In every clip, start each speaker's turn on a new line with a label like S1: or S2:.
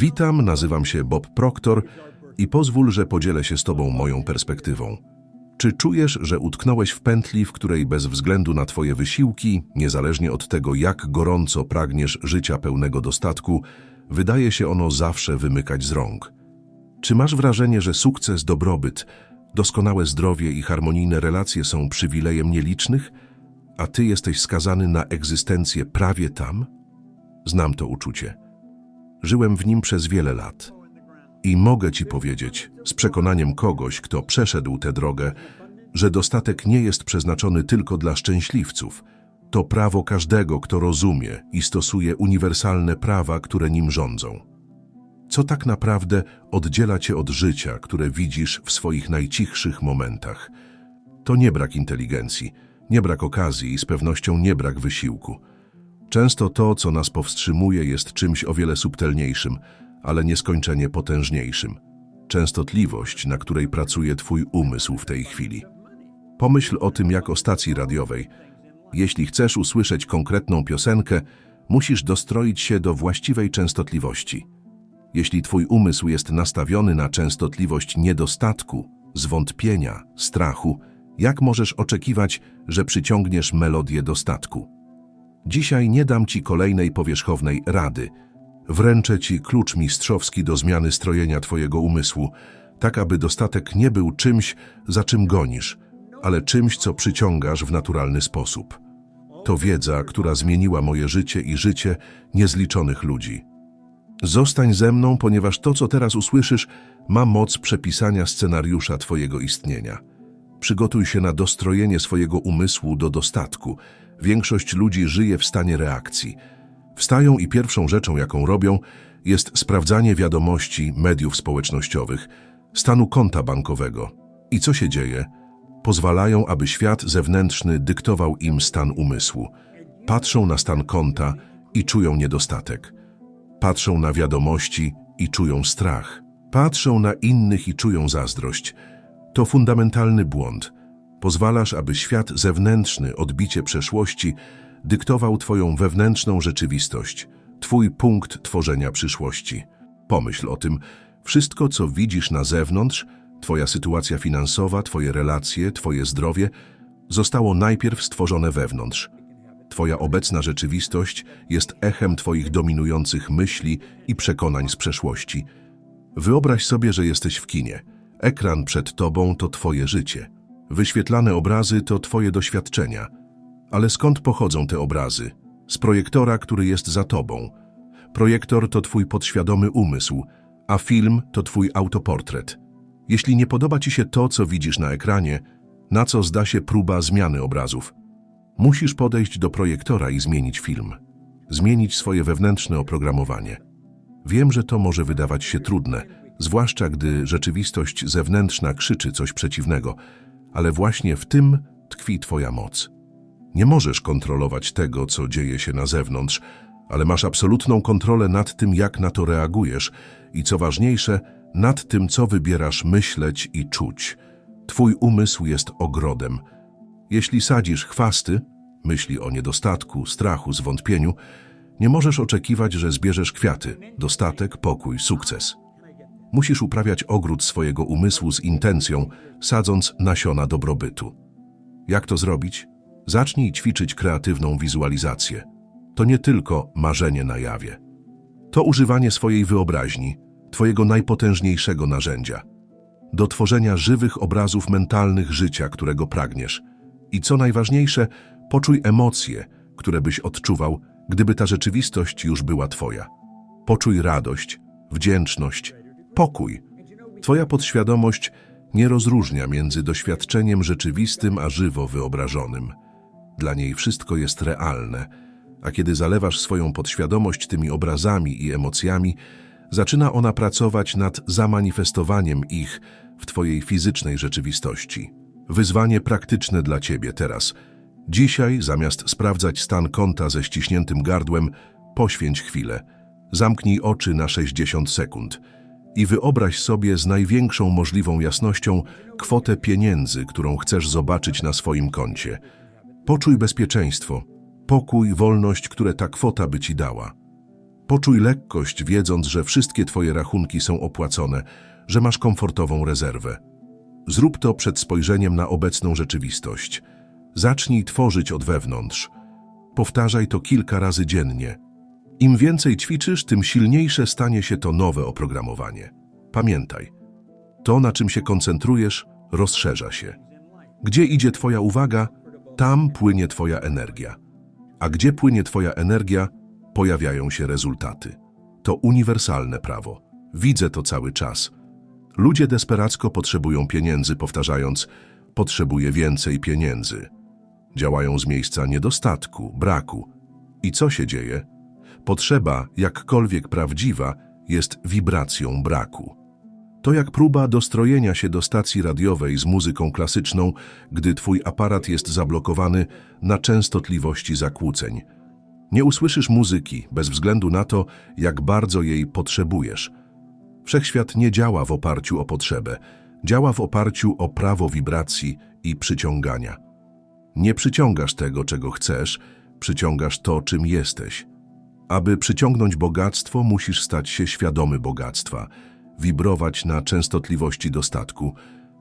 S1: Witam, nazywam się Bob Proctor i pozwól, że podzielę się z Tobą moją perspektywą. Czy czujesz, że utknąłeś w pętli, w której bez względu na Twoje wysiłki, niezależnie od tego, jak gorąco pragniesz życia pełnego dostatku, wydaje się ono zawsze wymykać z rąk? Czy masz wrażenie, że sukces, dobrobyt, doskonałe zdrowie i harmonijne relacje są przywilejem nielicznych, a Ty jesteś skazany na egzystencję prawie tam? Znam to uczucie. Żyłem w nim przez wiele lat. I mogę Ci powiedzieć, z przekonaniem kogoś, kto przeszedł tę drogę, że dostatek nie jest przeznaczony tylko dla szczęśliwców. To prawo każdego, kto rozumie i stosuje uniwersalne prawa, które nim rządzą. Co tak naprawdę oddziela Cię od życia, które widzisz w swoich najcichszych momentach? To nie brak inteligencji, nie brak okazji i z pewnością nie brak wysiłku. Często to, co nas powstrzymuje, jest czymś o wiele subtelniejszym, ale nieskończenie potężniejszym. Częstotliwość, na której pracuje Twój umysł w tej chwili. Pomyśl o tym jak o stacji radiowej. Jeśli chcesz usłyszeć konkretną piosenkę, musisz dostroić się do właściwej częstotliwości. Jeśli Twój umysł jest nastawiony na częstotliwość niedostatku, zwątpienia, strachu, jak możesz oczekiwać, że przyciągniesz melodię dostatku? Dzisiaj nie dam Ci kolejnej powierzchownej rady. Wręczę Ci klucz mistrzowski do zmiany strojenia Twojego umysłu, tak aby dostatek nie był czymś, za czym gonisz, ale czymś, co przyciągasz w naturalny sposób. To wiedza, która zmieniła moje życie i życie niezliczonych ludzi. Zostań ze mną, ponieważ to, co teraz usłyszysz, ma moc przepisania scenariusza Twojego istnienia. Przygotuj się na dostrojenie swojego umysłu do dostatku. Większość ludzi żyje w stanie reakcji. Wstają i pierwszą rzeczą, jaką robią, jest sprawdzanie wiadomości mediów społecznościowych, stanu konta bankowego. I co się dzieje? Pozwalają, aby świat zewnętrzny dyktował im stan umysłu. Patrzą na stan konta i czują niedostatek. Patrzą na wiadomości i czują strach. Patrzą na innych i czują zazdrość. To fundamentalny błąd. Pozwalasz, aby świat zewnętrzny, odbicie przeszłości, dyktował Twoją wewnętrzną rzeczywistość, Twój punkt tworzenia przyszłości. Pomyśl o tym. Wszystko, co widzisz na zewnątrz, Twoja sytuacja finansowa, Twoje relacje, Twoje zdrowie, zostało najpierw stworzone wewnątrz. Twoja obecna rzeczywistość jest echem Twoich dominujących myśli i przekonań z przeszłości. Wyobraź sobie, że jesteś w kinie. Ekran przed Tobą to Twoje życie. Wyświetlane obrazy to Twoje doświadczenia. Ale skąd pochodzą te obrazy? Z projektora, który jest za Tobą. Projektor to Twój podświadomy umysł, a film to Twój autoportret. Jeśli nie podoba Ci się to, co widzisz na ekranie, na co zda się próba zmiany obrazów? Musisz podejść do projektora i zmienić film. Zmienić swoje wewnętrzne oprogramowanie. Wiem, że to może wydawać się trudne, zwłaszcza gdy rzeczywistość zewnętrzna krzyczy coś przeciwnego, ale właśnie w tym tkwi Twoja moc. Nie możesz kontrolować tego, co dzieje się na zewnątrz, ale masz absolutną kontrolę nad tym, jak na to reagujesz i co ważniejsze, nad tym, co wybierasz myśleć i czuć. Twój umysł jest ogrodem. Jeśli sadzisz chwasty, myśli o niedostatku, strachu, zwątpieniu, nie możesz oczekiwać, że zbierzesz kwiaty, dostatek, pokój, sukces. Musisz uprawiać ogród swojego umysłu z intencją, sadząc nasiona dobrobytu. Jak to zrobić? Zacznij ćwiczyć kreatywną wizualizację. To nie tylko marzenie na jawie. To używanie swojej wyobraźni, Twojego najpotężniejszego narzędzia. Do tworzenia żywych obrazów mentalnych życia, którego pragniesz. I co najważniejsze, poczuj emocje, które byś odczuwał, gdyby ta rzeczywistość już była Twoja. Poczuj radość, wdzięczność, pokój. Twoja podświadomość nie rozróżnia między doświadczeniem rzeczywistym a żywo wyobrażonym. Dla niej wszystko jest realne, a kiedy zalewasz swoją podświadomość tymi obrazami i emocjami, zaczyna ona pracować nad zamanifestowaniem ich w Twojej fizycznej rzeczywistości. Wyzwanie praktyczne dla Ciebie teraz. Dzisiaj, zamiast sprawdzać stan konta ze ściśniętym gardłem, poświęć chwilę. Zamknij oczy na 60 sekund i wyobraź sobie z największą możliwą jasnością kwotę pieniędzy, którą chcesz zobaczyć na swoim koncie. Poczuj bezpieczeństwo, pokój, wolność, które ta kwota by Ci dała. Poczuj lekkość, wiedząc, że wszystkie Twoje rachunki są opłacone, że masz komfortową rezerwę. Zrób to przed spojrzeniem na obecną rzeczywistość. Zacznij tworzyć od wewnątrz. Powtarzaj to kilka razy dziennie. Im więcej ćwiczysz, tym silniejsze stanie się to nowe oprogramowanie. Pamiętaj, to na czym się koncentrujesz, rozszerza się. Gdzie idzie Twoja uwaga, tam płynie Twoja energia. A gdzie płynie Twoja energia, pojawiają się rezultaty. To uniwersalne prawo. Widzę to cały czas. Ludzie desperacko potrzebują pieniędzy, powtarzając: Potrzebuję więcej pieniędzy. Działają z miejsca niedostatku, braku. I co się dzieje? Potrzeba, jakkolwiek prawdziwa, jest wibracją braku. To jak próba dostrojenia się do stacji radiowej z muzyką klasyczną, gdy twój aparat jest zablokowany na częstotliwości zakłóceń. Nie usłyszysz muzyki bez względu na to, jak bardzo jej potrzebujesz. Wszechświat nie działa w oparciu o potrzebę, działa w oparciu o prawo wibracji i przyciągania. Nie przyciągasz tego, czego chcesz, przyciągasz to, czym jesteś. Aby przyciągnąć bogactwo, musisz stać się świadomy bogactwa, wibrować na częstotliwości dostatku.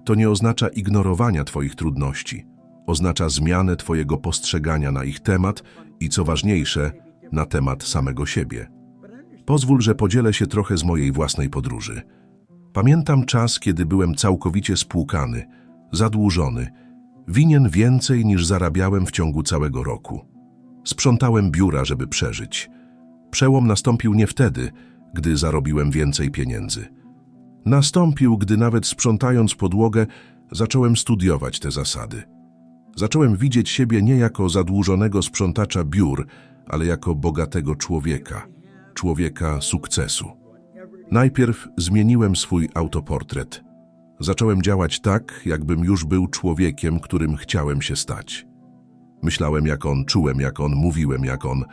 S1: To nie oznacza ignorowania Twoich trudności. Oznacza zmianę Twojego postrzegania na ich temat i, co ważniejsze, na temat samego siebie. Pozwól, że podzielę się trochę z mojej własnej podróży. Pamiętam czas, kiedy byłem całkowicie spłukany, zadłużony, winien więcej niż zarabiałem w ciągu całego roku. Sprzątałem biura, żeby przeżyć. Przełom nastąpił nie wtedy, gdy zarobiłem więcej pieniędzy. Nastąpił, gdy nawet sprzątając podłogę, zacząłem studiować te zasady. Zacząłem widzieć siebie nie jako zadłużonego sprzątacza biur, ale jako bogatego człowieka, człowieka sukcesu. Najpierw zmieniłem swój autoportret. Zacząłem działać tak, jakbym już był człowiekiem, którym chciałem się stać. Myślałem jak on, czułem jak on, mówiłem jak on,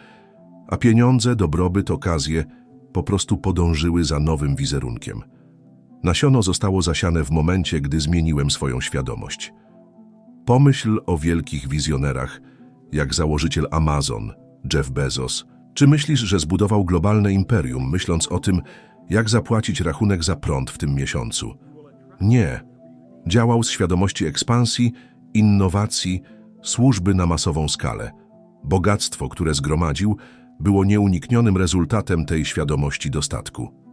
S1: a pieniądze, dobrobyt, okazje po prostu podążyły za nowym wizerunkiem. Nasiono zostało zasiane w momencie, gdy zmieniłem swoją świadomość. Pomyśl o wielkich wizjonerach, jak założyciel Amazon, Jeff Bezos. Czy myślisz, że zbudował globalne imperium, myśląc o tym, jak zapłacić rachunek za prąd w tym miesiącu? Nie. Działał z świadomości ekspansji, innowacji, służby na masową skalę. Bogactwo, które zgromadził, było nieuniknionym rezultatem tej świadomości dostatku.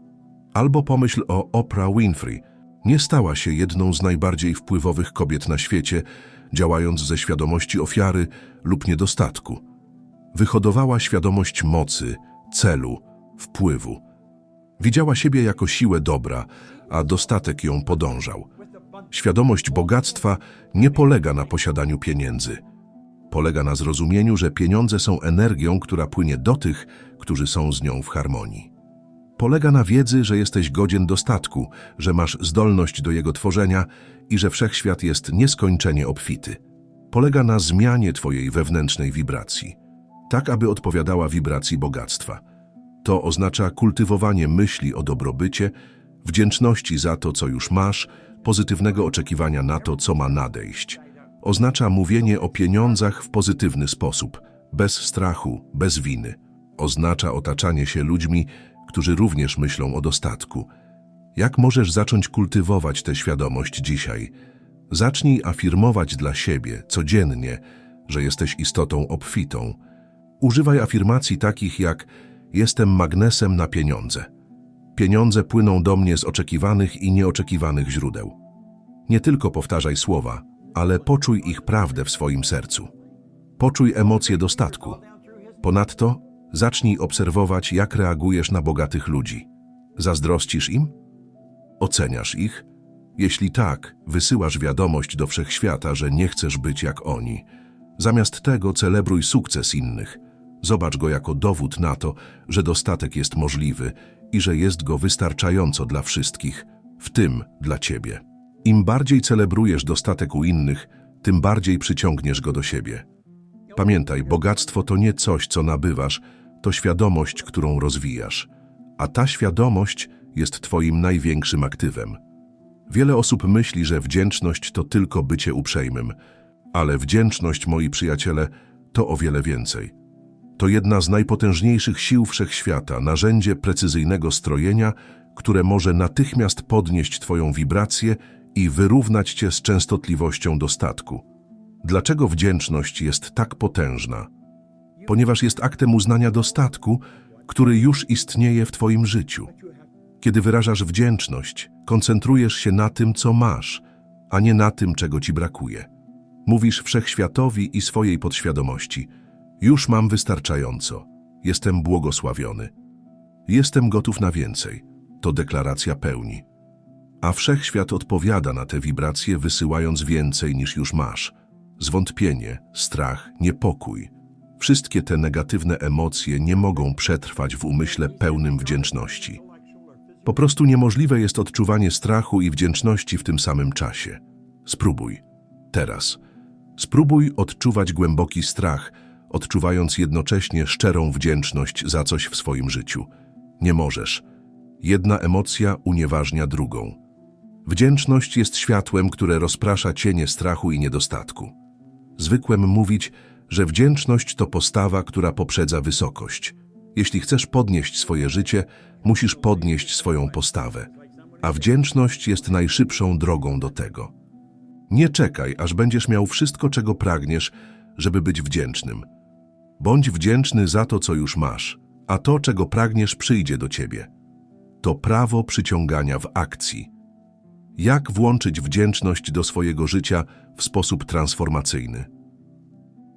S1: Albo pomyśl o Oprah Winfrey. Nie stała się jedną z najbardziej wpływowych kobiet na świecie, działając ze świadomości ofiary lub niedostatku. Wyhodowała świadomość mocy, celu, wpływu. Widziała siebie jako siłę dobra, a dostatek ją podążał. Świadomość bogactwa nie polega na posiadaniu pieniędzy. Polega na zrozumieniu, że pieniądze są energią, która płynie do tych, którzy są z nią w harmonii. Polega na wiedzy, że jesteś godzien dostatku, że masz zdolność do jego tworzenia i że wszechświat jest nieskończenie obfity. Polega na zmianie twojej wewnętrznej wibracji, tak aby odpowiadała wibracji bogactwa. To oznacza kultywowanie myśli o dobrobycie, wdzięczności za to, co już masz, pozytywnego oczekiwania na to, co ma nadejść. Oznacza mówienie o pieniądzach w pozytywny sposób, bez strachu, bez winy. Oznacza otaczanie się ludźmi, którzy również myślą o dostatku. Jak możesz zacząć kultywować tę świadomość dzisiaj? Zacznij afirmować dla siebie codziennie, że jesteś istotą obfitą. Używaj afirmacji takich jak jestem magnesem na pieniądze. Pieniądze płyną do mnie z oczekiwanych i nieoczekiwanych źródeł. Nie tylko powtarzaj słowa, ale poczuj ich prawdę w swoim sercu. Poczuj emocje dostatku. Ponadto zacznij obserwować, jak reagujesz na bogatych ludzi. Zazdrościsz im? Oceniasz ich? Jeśli tak, wysyłasz wiadomość do wszechświata, że nie chcesz być jak oni. Zamiast tego celebruj sukces innych. Zobacz go jako dowód na to, że dostatek jest możliwy i że jest go wystarczająco dla wszystkich, w tym dla ciebie. Im bardziej celebrujesz dostatek u innych, tym bardziej przyciągniesz go do siebie. Pamiętaj, bogactwo to nie coś, co nabywasz, to świadomość, którą rozwijasz. A ta świadomość jest Twoim największym aktywem. Wiele osób myśli, że wdzięczność to tylko bycie uprzejmym, ale wdzięczność, moi przyjaciele, to o wiele więcej. To jedna z najpotężniejszych sił wszechświata, narzędzie precyzyjnego strojenia, które może natychmiast podnieść Twoją wibrację i wyrównać Cię z częstotliwością dostatku. Dlaczego wdzięczność jest tak potężna? Ponieważ jest aktem uznania dostatku, który już istnieje w Twoim życiu. Kiedy wyrażasz wdzięczność, koncentrujesz się na tym, co masz, a nie na tym, czego Ci brakuje. Mówisz wszechświatowi i swojej podświadomości: Już mam wystarczająco, jestem błogosławiony. Jestem gotów na więcej. To deklaracja pełni. A wszechświat odpowiada na te wibracje, wysyłając więcej niż już masz. Zwątpienie, strach, niepokój. Wszystkie te negatywne emocje nie mogą przetrwać w umyśle pełnym wdzięczności. Po prostu niemożliwe jest odczuwanie strachu i wdzięczności w tym samym czasie. Spróbuj. Teraz. Spróbuj odczuwać głęboki strach, odczuwając jednocześnie szczerą wdzięczność za coś w swoim życiu. Nie możesz. Jedna emocja unieważnia drugą. Wdzięczność jest światłem, które rozprasza cienie strachu i niedostatku. Zwykłem mówić, że wdzięczność to postawa, która poprzedza wysokość. Jeśli chcesz podnieść swoje życie, musisz podnieść swoją postawę, a wdzięczność jest najszybszą drogą do tego. Nie czekaj, aż będziesz miał wszystko, czego pragniesz, żeby być wdzięcznym. Bądź wdzięczny za to, co już masz, a to, czego pragniesz, przyjdzie do ciebie. To prawo przyciągania w akcji. Jak włączyć wdzięczność do swojego życia w sposób transformacyjny?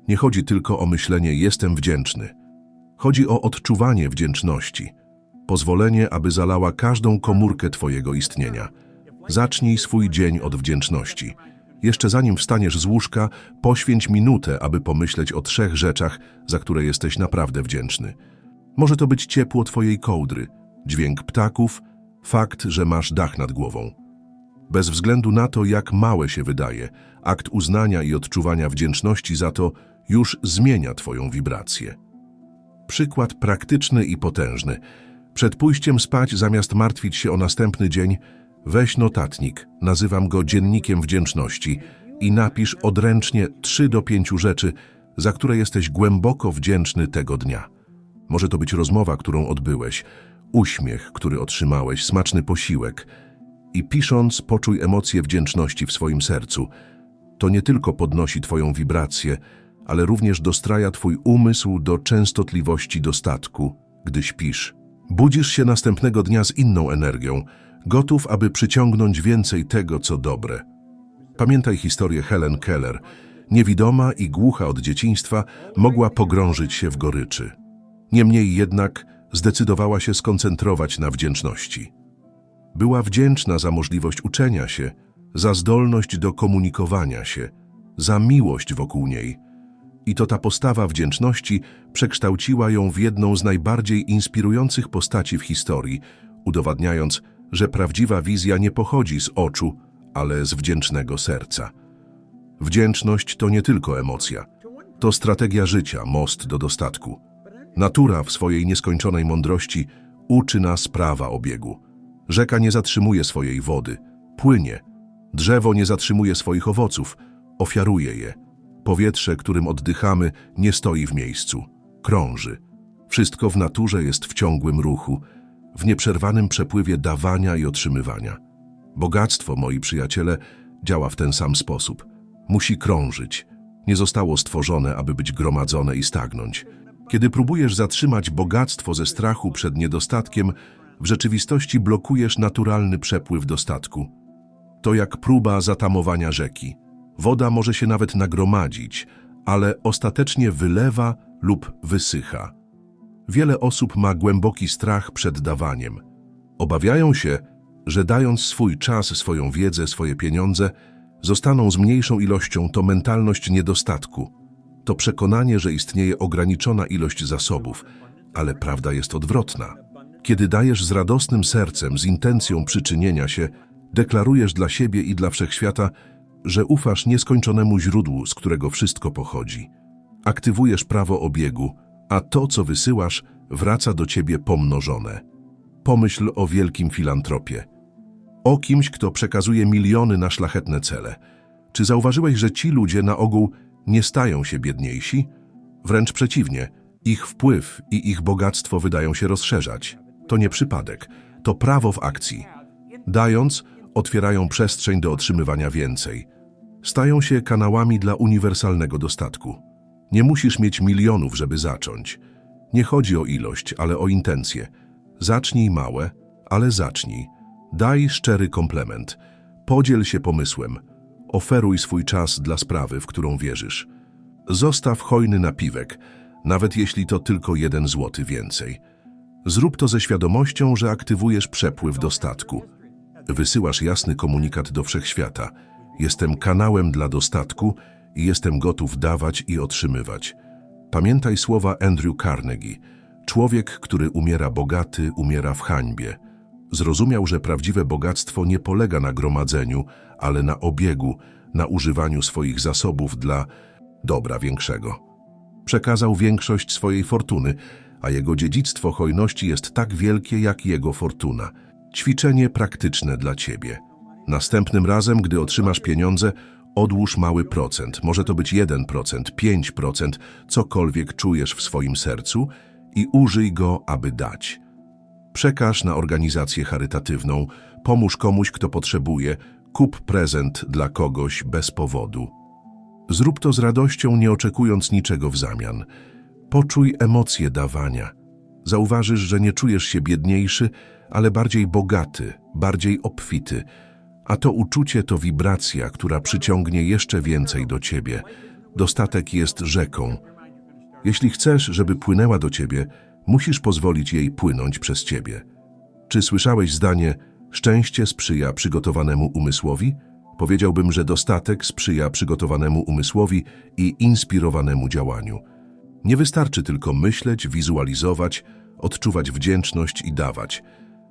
S1: Nie chodzi tylko o myślenie jestem wdzięczny. Chodzi o odczuwanie wdzięczności. Pozwolenie, aby zalała każdą komórkę Twojego istnienia. Zacznij swój dzień od wdzięczności. Jeszcze zanim wstaniesz z łóżka, poświęć minutę, aby pomyśleć o trzech rzeczach, za które jesteś naprawdę wdzięczny. Może to być ciepło Twojej kołdry, dźwięk ptaków, fakt, że masz dach nad głową. Bez względu na to, jak małe się wydaje, akt uznania i odczuwania wdzięczności za to już zmienia Twoją wibrację. Przykład praktyczny i potężny. Przed pójściem spać, zamiast martwić się o następny dzień, weź notatnik, nazywam go dziennikiem wdzięczności i napisz odręcznie 3 do 5 rzeczy, za które jesteś głęboko wdzięczny tego dnia. Może to być rozmowa, którą odbyłeś, uśmiech, który otrzymałeś, smaczny posiłek. I pisząc, poczuj emocje wdzięczności w swoim sercu. To nie tylko podnosi Twoją wibrację, ale również dostraja Twój umysł do częstotliwości dostatku, gdy śpisz. Budzisz się następnego dnia z inną energią, gotów, aby przyciągnąć więcej tego, co dobre. Pamiętaj historię Helen Keller. Niewidoma i głucha od dzieciństwa mogła pogrążyć się w goryczy. Niemniej jednak zdecydowała się skoncentrować na wdzięczności. Była wdzięczna za możliwość uczenia się, za zdolność do komunikowania się, za miłość wokół niej – i to ta postawa wdzięczności przekształciła ją w jedną z najbardziej inspirujących postaci w historii, udowadniając, że prawdziwa wizja nie pochodzi z oczu, ale z wdzięcznego serca. Wdzięczność to nie tylko emocja. To strategia życia, most do dostatku. Natura w swojej nieskończonej mądrości uczy nas prawa obiegu. Rzeka nie zatrzymuje swojej wody, płynie. Drzewo nie zatrzymuje swoich owoców, ofiaruje je. Powietrze, którym oddychamy, nie stoi w miejscu, krąży. Wszystko w naturze jest w ciągłym ruchu, w nieprzerwanym przepływie dawania i otrzymywania. Bogactwo, moi przyjaciele, działa w ten sam sposób. Musi krążyć. Nie zostało stworzone, aby być gromadzone i stagnąć. Kiedy próbujesz zatrzymać bogactwo ze strachu przed niedostatkiem, w rzeczywistości blokujesz naturalny przepływ dostatku. To jak próba zatamowania rzeki. Woda może się nawet nagromadzić, ale ostatecznie wylewa lub wysycha. Wiele osób ma głęboki strach przed dawaniem. Obawiają się, że dając swój czas, swoją wiedzę, swoje pieniądze, zostaną z mniejszą ilością to mentalność niedostatku. To przekonanie, że istnieje ograniczona ilość zasobów, ale prawda jest odwrotna. Kiedy dajesz z radosnym sercem, z intencją przyczynienia się, deklarujesz dla siebie i dla wszechświata, że ufasz nieskończonemu źródłu, z którego wszystko pochodzi. Aktywujesz prawo obiegu, a to, co wysyłasz, wraca do ciebie pomnożone. Pomyśl o wielkim filantropie. O kimś, kto przekazuje miliony na szlachetne cele. Czy zauważyłeś, że ci ludzie na ogół nie stają się biedniejsi? Wręcz przeciwnie, Ich wpływ i ich bogactwo wydają się rozszerzać. To nie przypadek, to prawo w akcji. Dając, otwierają przestrzeń do otrzymywania więcej. Stają się kanałami dla uniwersalnego dostatku. Nie musisz mieć milionów, żeby zacząć. Nie chodzi o ilość, ale o intencje. Zacznij małe, ale zacznij. Daj szczery komplement. Podziel się pomysłem. Oferuj swój czas dla sprawy, w którą wierzysz. Zostaw hojny napiwek, nawet jeśli to tylko jeden złoty więcej. Zrób to ze świadomością, że aktywujesz przepływ dostatku. Wysyłasz jasny komunikat do wszechświata. Jestem kanałem dla dostatku i jestem gotów dawać i otrzymywać. Pamiętaj słowa Andrew Carnegie. Człowiek, który umiera bogaty, umiera w hańbie. Zrozumiał, że prawdziwe bogactwo nie polega na gromadzeniu, ale na obiegu, na używaniu swoich zasobów dla dobra większego. Przekazał większość swojej fortuny, a jego dziedzictwo hojności jest tak wielkie jak jego fortuna. Ćwiczenie praktyczne dla ciebie. Następnym razem, gdy otrzymasz pieniądze, odłóż mały procent. Może to być 1%, 5%, cokolwiek czujesz w swoim sercu i użyj go, aby dać. Przekaż na organizację charytatywną, pomóż komuś, kto potrzebuje, kup prezent dla kogoś bez powodu. Zrób to z radością, nie oczekując niczego w zamian. Poczuj emocje dawania. Zauważysz, że nie czujesz się biedniejszy, ale bardziej bogaty, bardziej obfity. A to uczucie to wibracja, która przyciągnie jeszcze więcej do ciebie. Dostatek jest rzeką. Jeśli chcesz, żeby płynęła do ciebie, musisz pozwolić jej płynąć przez ciebie. Czy słyszałeś zdanie szczęście sprzyja przygotowanemu umysłowi? Powiedziałbym, że dostatek sprzyja przygotowanemu umysłowi i inspirowanemu działaniu. Nie wystarczy tylko myśleć, wizualizować, odczuwać wdzięczność i dawać.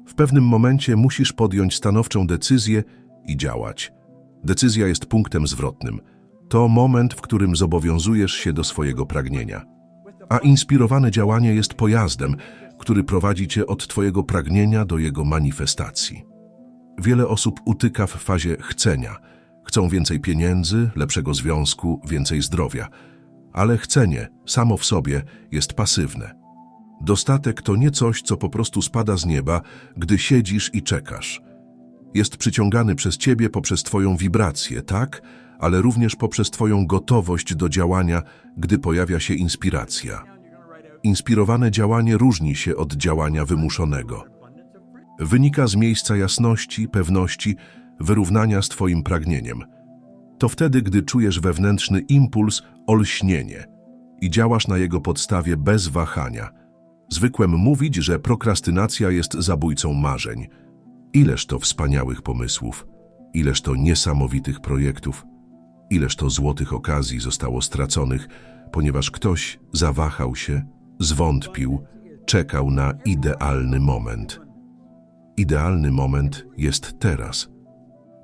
S1: W pewnym momencie musisz podjąć stanowczą decyzję i działać. Decyzja jest punktem zwrotnym. To moment, w którym zobowiązujesz się do swojego pragnienia. A inspirowane działanie jest pojazdem, który prowadzi cię od twojego pragnienia do jego manifestacji. Wiele osób utyka w fazie chcenia. Chcą więcej pieniędzy, lepszego związku, więcej zdrowia. Ale chcenie samo w sobie jest pasywne. Dostatek to nie coś, co po prostu spada z nieba, gdy siedzisz i czekasz. Jest przyciągany przez ciebie poprzez twoją wibrację, tak? Ale również poprzez twoją gotowość do działania, gdy pojawia się inspiracja. Inspirowane działanie różni się od działania wymuszonego. Wynika z miejsca jasności, pewności, wyrównania z twoim pragnieniem. To wtedy, gdy czujesz wewnętrzny impuls, olśnienie i działasz na jego podstawie bez wahania. Zwykłem mówić, że prokrastynacja jest zabójcą marzeń. Ileż to wspaniałych pomysłów, ileż to niesamowitych projektów, ileż to złotych okazji zostało straconych, ponieważ ktoś zawahał się, zwątpił, czekał na idealny moment. Idealny moment jest teraz.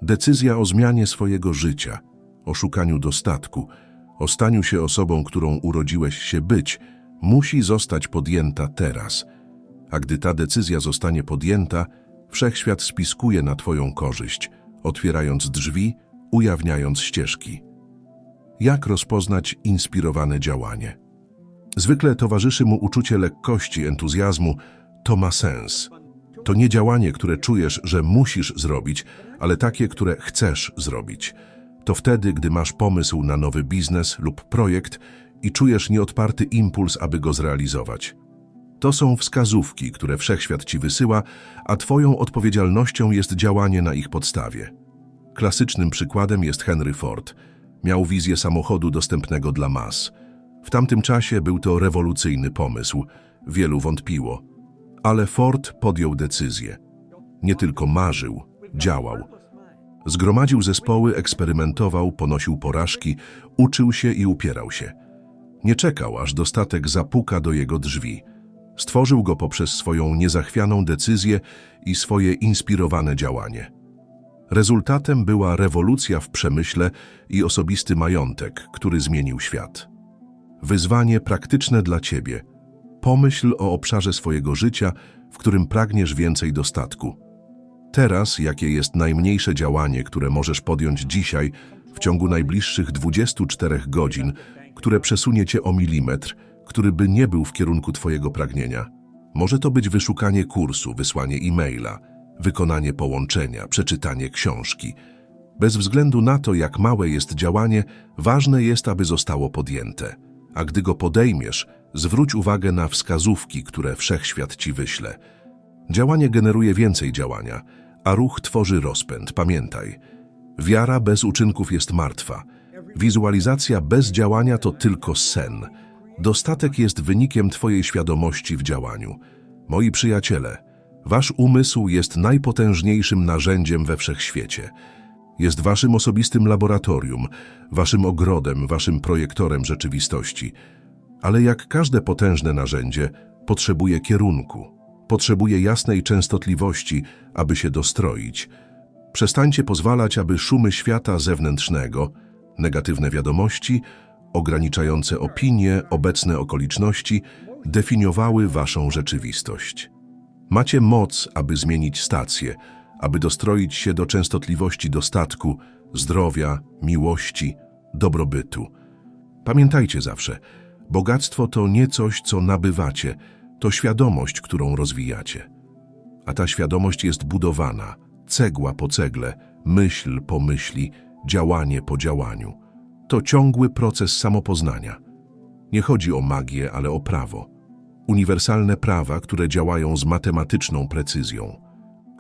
S1: Decyzja o zmianie swojego życia, o szukaniu dostatku, o staniu się osobą, którą urodziłeś się być, musi zostać podjęta teraz. A gdy ta decyzja zostanie podjęta, wszechświat spiskuje na Twoją korzyść, otwierając drzwi, ujawniając ścieżki. Jak rozpoznać inspirowane działanie? Zwykle towarzyszy mu uczucie lekkości, entuzjazmu. To ma sens. To nie działanie, które czujesz, że musisz zrobić, ale takie, które chcesz zrobić. To wtedy, gdy masz pomysł na nowy biznes lub projekt i czujesz nieodparty impuls, aby go zrealizować. To są wskazówki, które wszechświat ci wysyła, a twoją odpowiedzialnością jest działanie na ich podstawie. Klasycznym przykładem jest Henry Ford. Miał wizję samochodu dostępnego dla mas. W tamtym czasie był to rewolucyjny pomysł. Wielu wątpiło. Ale Ford podjął decyzję. Nie tylko marzył, działał. Zgromadził zespoły, eksperymentował, ponosił porażki, uczył się i upierał się. Nie czekał, aż dostatek zapuka do jego drzwi. Stworzył go poprzez swoją niezachwianą decyzję i swoje inspirowane działanie. Rezultatem była rewolucja w przemyśle i osobisty majątek, który zmienił świat. Wyzwanie praktyczne dla Ciebie. Pomyśl o obszarze swojego życia, w którym pragniesz więcej dostatku. Teraz, jakie jest najmniejsze działanie, które możesz podjąć dzisiaj, w ciągu najbliższych 24 godzin, które przesunie Cię o milimetr, który by nie był w kierunku Twojego pragnienia. Może to być wyszukanie kursu, wysłanie e-maila, wykonanie połączenia, przeczytanie książki. Bez względu na to, jak małe jest działanie, ważne jest, aby zostało podjęte. A gdy go podejmiesz, zwróć uwagę na wskazówki, które wszechświat ci wyśle. Działanie generuje więcej działania, a ruch tworzy rozpęd. Pamiętaj, wiara bez uczynków jest martwa. Wizualizacja bez działania to tylko sen. Dostatek jest wynikiem Twojej świadomości w działaniu. Moi przyjaciele, Wasz umysł jest najpotężniejszym narzędziem we wszechświecie. Jest Waszym osobistym laboratorium, Waszym ogrodem, Waszym projektorem rzeczywistości. Ale jak każde potężne narzędzie, potrzebuje kierunku, potrzebuje jasnej częstotliwości, aby się dostroić. Przestańcie pozwalać, aby szumy świata zewnętrznego, negatywne wiadomości, ograniczające opinie, obecne okoliczności definiowały waszą rzeczywistość. Macie moc, aby zmienić stację, aby dostroić się do częstotliwości dostatku, zdrowia, miłości, dobrobytu. Pamiętajcie zawsze, bogactwo to nie coś, co nabywacie, to świadomość, którą rozwijacie. A ta świadomość jest budowana, cegła po cegle, myśl po myśli, działanie po działaniu. To ciągły proces samopoznania. Nie chodzi o magię, ale o prawo. Uniwersalne prawa, które działają z matematyczną precyzją.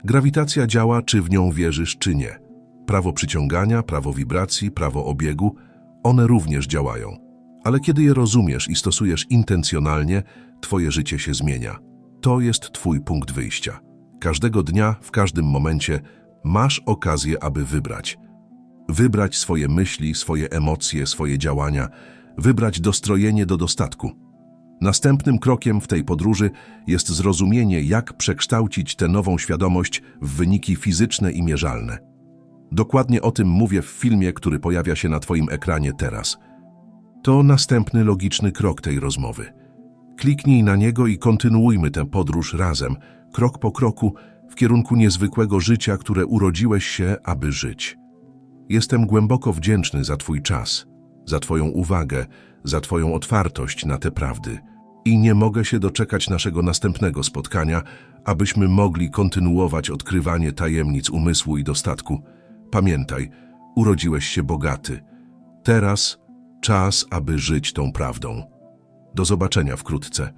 S1: Grawitacja działa, czy w nią wierzysz, czy nie. Prawo przyciągania, prawo wibracji, prawo obiegu, one również działają. Ale kiedy je rozumiesz i stosujesz intencjonalnie, twoje życie się zmienia. To jest twój punkt wyjścia. Każdego dnia, w każdym momencie masz okazję, aby wybrać. Wybrać swoje myśli, swoje emocje, swoje działania, wybrać dostrojenie do dostatku. Następnym krokiem w tej podróży jest zrozumienie, jak przekształcić tę nową świadomość w wyniki fizyczne i mierzalne. Dokładnie o tym mówię w filmie, który pojawia się na Twoim ekranie teraz. To następny logiczny krok tej rozmowy. Kliknij na niego i kontynuujmy tę podróż razem, krok po kroku, w kierunku niezwykłego życia, które urodziłeś się, aby żyć. Jestem głęboko wdzięczny za Twój czas, za Twoją uwagę, za Twoją otwartość na te prawdy. I nie mogę się doczekać naszego następnego spotkania, abyśmy mogli kontynuować odkrywanie tajemnic umysłu i dostatku. Pamiętaj, urodziłeś się bogaty. Teraz czas, aby żyć tą prawdą. Do zobaczenia wkrótce.